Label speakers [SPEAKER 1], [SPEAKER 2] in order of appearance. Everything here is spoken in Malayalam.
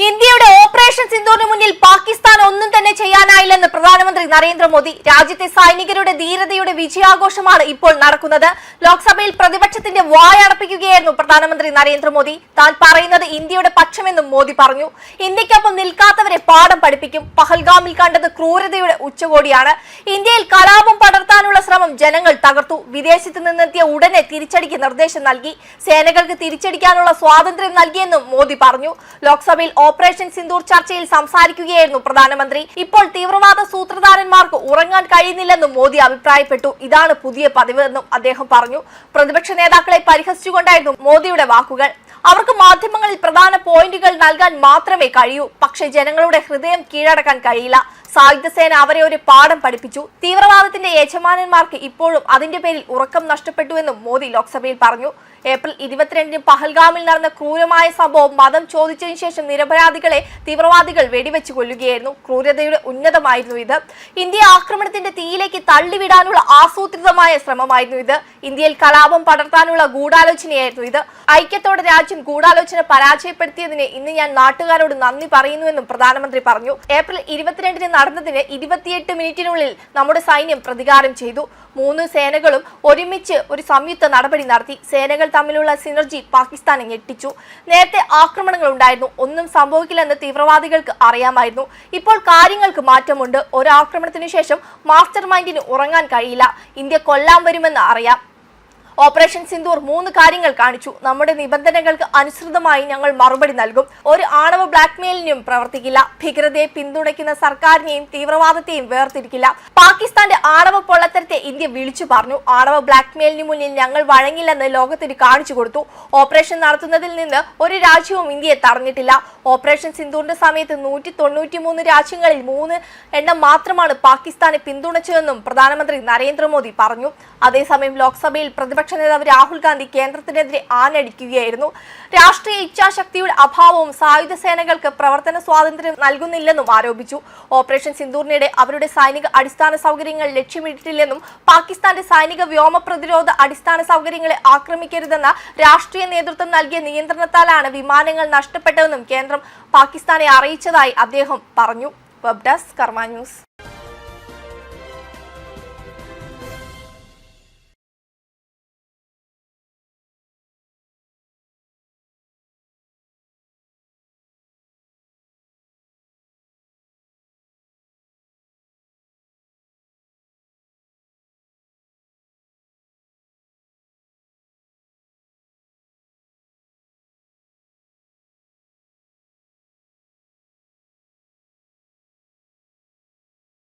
[SPEAKER 1] ഇന്ത്യയുടെ ഓപ്പറേഷൻ സിന്ധുവിന് മുന്നിൽ പാകിസ്ഥാൻ ഒന്നും തന്നെ ചെയ്യാനായില്ലെന്ന് പ്രധാനമന്ത്രി നരേന്ദ്രമോദി. രാജ്യത്തെ സൈനികരുടെ ധീരതയുടെ വിജയാഘോഷമാണ് ഇപ്പോൾ നടക്കുന്നത്. ലോക്സഭയിൽ പ്രതിപക്ഷത്തിന്റെ വായടപ്പിക്കുകയായിരുന്നു പ്രധാനമന്ത്രി നരേന്ദ്രമോദി. താൻ പറയുന്നത് ഇന്ത്യയുടെ പക്ഷമെന്നും മോദി പറഞ്ഞു. ഇന്ത്യക്കൊപ്പം നിൽക്കാത്തവരെ പാഠം പഠിപ്പിക്കും. പഹൽഗാമിൽ കണ്ടത് ക്രൂരതയുടെ ഉച്ചകോടിയാണ്. ഇന്ത്യയിൽ കലാപം പടർത്താനുള്ള ശ്രമം ജനങ്ങൾ തകർത്തു. വിദേശത്ത് നിന്നെത്തിയ ഉടനെ തിരിച്ചടിക്ക് നിർദ്ദേശം നൽകി. സേനകൾക്ക് തിരിച്ചടിക്കാനുള്ള സ്വാതന്ത്ര്യം നൽകിയെന്നും മോദി പറഞ്ഞു. ലോക്സഭയിൽ ഓപ്പറേഷൻ സിന്ദൂർ ചർച്ചയിൽ സംസാരിക്കുകയായിരുന്നു പ്രധാനമന്ത്രി. ഇപ്പോൾ തീവ്രവാദ സൂത്രധാരന്മാർക്ക് ഉറങ്ങാൻ കഴിയുന്നില്ലെന്നും മോദി അഭിപ്രായപ്പെട്ടു. ഇതാണ് പുതിയ പതിവെന്നും അദ്ദേഹം പറഞ്ഞു. പ്രതിപക്ഷ നേതാക്കളെ പരിഹസിച്ചുകൊണ്ടായിരുന്നു മോദിയുടെ വാക്കുകൾ. അവർക്ക് മാധ്യമങ്ങളിൽ പ്രധാന പോയിന്റുകൾ നൽകാൻ മാത്രമേ കഴിയൂ. പക്ഷേ ജനങ്ങളുടെ ഹൃദയം കീഴടക്കാൻ കഴിയില്ല. സായുധ സേന അവരെ ഒരു പാഠം പഠിപ്പിച്ചു. തീവ്രവാദത്തിന്റെ യജമാനന്മാർക്ക് ഇപ്പോഴും അതിന്റെ പേരിൽ ഉറക്കം നഷ്ടപ്പെട്ടുവെന്നും മോദി ലോക്സഭയിൽ പറഞ്ഞു. ഏപ്രിൽ ഇരുപത്തിരണ്ടിന് പഹൽഗാമിൽ നടന്ന ക്രൂരമായ സംഭവം മതം ചോദിച്ചതിനു ശേഷം നിരപരാധികളെ തീവ്രവാദികൾ വെടിവെച്ച് കൊല്ലുകയായിരുന്നു. ക്രൂരതയുടെ ഉന്നതമായിരുന്നു ഇത്. ഇന്ത്യ ആക്രമണത്തിന്റെ തീയിലേക്ക് തള്ളിവിടാനുള്ള ആസൂത്രിതമായ ശ്രമമായിരുന്നു ഇത്. ഇന്ത്യയിൽ കലാപം പടർത്താനുള്ള ഗൂഢാലോചനയായിരുന്നു ഇത്. ഐക്യത്തോടെ രാജ്യം ഗൂഢാലോചന പരാജയപ്പെടുത്തിയതിന് ഇന്ന് ഞാൻ നാട്ടുകാരോട് നന്ദി പറയുന്നുവെന്നും പ്രധാനമന്ത്രി പറഞ്ഞു. ഏപ്രിൽ ഇരുപത്തിരണ്ടിന് നടന്നതിന് ഇരുപത്തിയെട്ട് മിനിറ്റിനുള്ളിൽ നമ്മുടെ സൈന്യം പ്രതികാരം ചെയ്തു. മൂന്ന് സേനകളും ഒരുമിച്ച് ഒരു സംയുക്ത നടപടി നടത്തി. സേനകൾ തമ്മിലുള്ള സിനർജി പാകിസ്ഥാനെ ഞെട്ടിച്ചു. നേരത്തെ ആക്രമണങ്ങൾ ഉണ്ടായിരുന്നു. ഒന്നും സംഭവിക്കില്ലെന്ന് തീവ്രവാദികൾക്ക് അറിയാമായിരുന്നു. ഇപ്പോൾ കാര്യങ്ങൾക്ക് മാറ്റമുണ്ട്. ഒരു ആക്രമണത്തിനു ശേഷം മാസ്റ്റർ മൈൻഡിന് ഉറങ്ങാൻ കഴിയില്ല. ഇന്ത്യ കൊല്ലാൻ വരുമെന്ന് അറിയാം. ഓപ്പറേഷൻ സിന്ദൂർ മൂന്ന് കാര്യങ്ങൾ കാണിച്ചു. നമ്മുടെ നിബന്ധനകൾക്ക് അനുസൃതമായി ഞങ്ങൾ മറുപടി നൽകും. ഒരു ആണവ ബ്ലാക്ക്മെയിലിനും പ്രവർത്തിക്കില്ല. ഭീകരതയെ പിന്തുണയ്ക്കുന്ന സർക്കാരിനെയും തീവ്രവാദത്തെയും വേർതിരിക്കില്ല. പാകിസ്ഥാന്റെ ആണവ പൊള്ളത്തരത്തെ ഇന്ത്യ വിളിച്ചു പറഞ്ഞു. ആണവ ബ്ലാക്ക്മെയിലിന് മുന്നിൽ ഞങ്ങൾ വഴങ്ങില്ലെന്ന് ലോകത്തിന് കാണിച്ചു കൊടുത്തു. ഓപ്പറേഷൻ നടത്തുന്നതിൽ നിന്ന് ഒരു രാജ്യവും ഇന്ത്യയെ തടഞ്ഞിട്ടില്ല. ഓപ്പറേഷൻ സിന്ദൂറിന്റെ സമയത്ത് നൂറ്റി തൊണ്ണൂറ്റി മൂന്ന് രാജ്യങ്ങളിൽ മൂന്ന് എണ്ണം മാത്രമാണ് പാകിസ്ഥാനെ പിന്തുണച്ചതെന്നും പ്രധാനമന്ത്രി നരേന്ദ്രമോദി പറഞ്ഞു. അതേസമയം ലോക്സഭയിൽ പ്രതിപക്ഷ നേതാവ് രാഹുൽ ഗാന്ധി കേന്ദ്രത്തിനെതിരെ ആഞ്ഞടിക്കുകയായിരുന്നു. രാഷ്ട്രീയ ഇച്ഛാശക്തിയുടെ അഭാവവും സായുധ സേനകൾക്ക് പ്രവർത്തന സ്വാതന്ത്ര്യം നൽകുന്നില്ലെന്നും ആരോപിച്ചു. ഓപ്പറേഷൻ സിന്ദൂറിനിടെ അവരുടെ സൈനിക അടിസ്ഥാന സൗകര്യങ്ങൾ ലക്ഷ്യമിട്ടില്ലെന്നും പാകിസ്ഥാന്റെ സൈനിക വ്യോമ പ്രതിരോധ അടിസ്ഥാന സൗകര്യങ്ങളെ ആക്രമിക്കരുതെന്ന രാഷ്ട്രീയ നേതൃത്വം നൽകിയ നിയന്ത്രണത്താലാണ് വിമാനങ്ങൾ നഷ്ടപ്പെട്ടതെന്നും കേന്ദ്രം പാകിസ്ഥാനെ അറിയിച്ചതായി അദ്ദേഹം പറഞ്ഞു. Web desk Karma news.